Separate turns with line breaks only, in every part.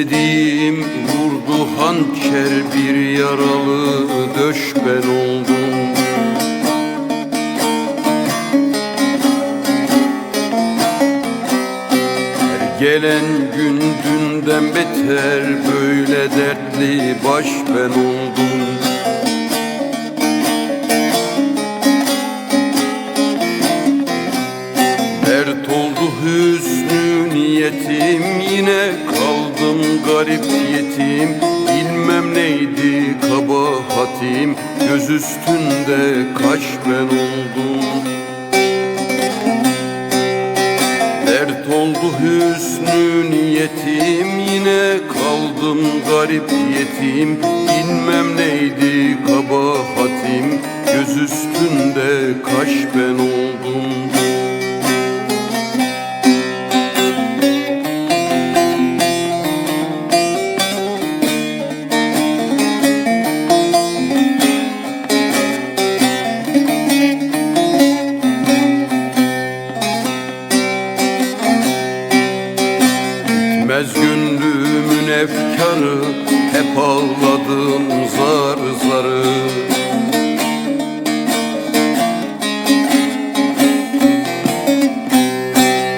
dediğim vurdu hançer bir yaralı döş ben oldum. Her gelen gün dünden beter böyle dertli baş ben oldum. Dert oldu hüsnü niyetim Yine garip yetim Bilmem neydi kabahatim. Göz üstünde kaş ben oldum. Dert oldu hüsnü niyetim. Yine kaldım garip yetim Bilmem neydi kabahatim. Göz üstünde kaş ben oldum Bitmez gönlümün efkarı Hep ağladım zar zarı.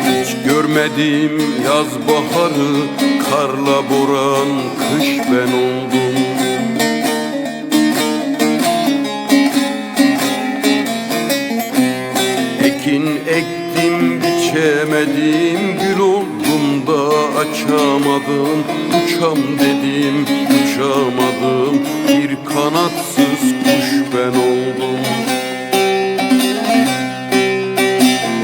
Hiç görmedim yaz baharı Karla boran kış ben oldum. Ekin ektim biçemedim Gül oldum da açamadım Uçam dedim uçamadım. Bir kanatsız kuş ben oldum.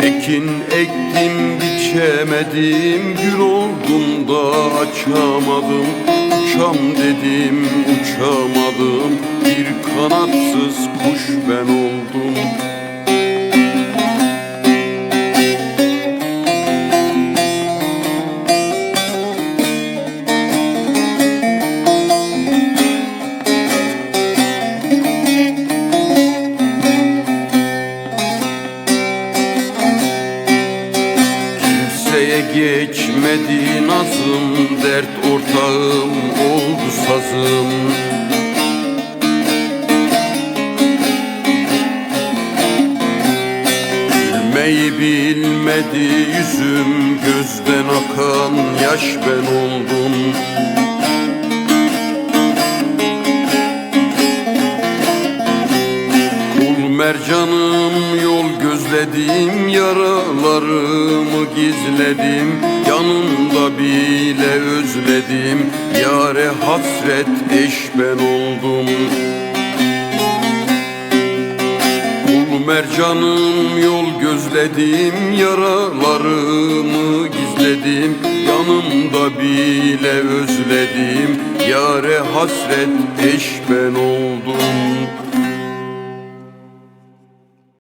Ekin ektim biçemedim. Gül oldum da açamadım. Uçam dedim uçamadım. Bir kanatsız kuş ben oldum Kimseye geçmedi nazım Dert ortağım oldu sazım. Gülmeyi bilmedi yüzüm Gözden akan yaş ben oldum yol gözledim Yaralarımı gizledim. Yanında bile özledim. Yare hasret eş ben oldum. Kul mercanım yol gözledim. Yaralarımı gizledim. Yanımda bile özledim. Yare hasret eş ben oldum